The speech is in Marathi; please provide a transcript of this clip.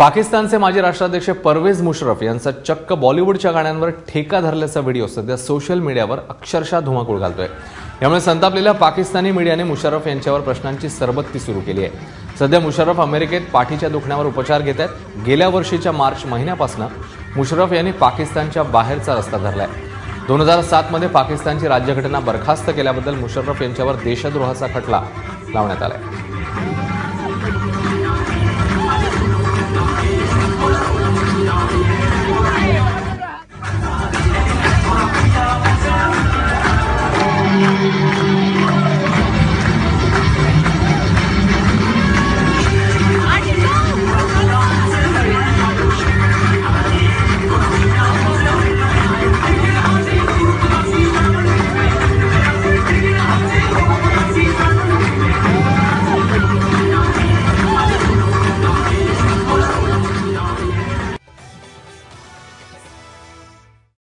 पाकिस्तानचे माजी राष्ट्राध्यक्ष परवेज मुशरफ यांचा चक्क बॉलिवूडच्या गाण्यांवर ठेका धरल्याचा व्हिडिओ सध्या सोशल मीडियावर अक्षरशः धुमाकूळ घालतोय. यामुळे संतापलेल्या पाकिस्तानी मीडियाने मुशरफ यांच्यावर प्रश्नांची सरबत्ती सुरू केली आहे. सध्या मुशरफ अमेरिकेत पाठीच्या दुखण्यावर उपचार घेत आहेत. गेल्या वर्षीच्या मार्च महिन्यापासून मुशरफ यांनी पाकिस्तानच्या बाहेरचा रस्ता धरलाय. दोन हजार सातमध्ये पाकिस्तानची राज्यघटना बरखास्त केल्याबद्दल मुशर्रफ यांच्यावर देशद्रोहाचा खटला लावण्यात आलाय.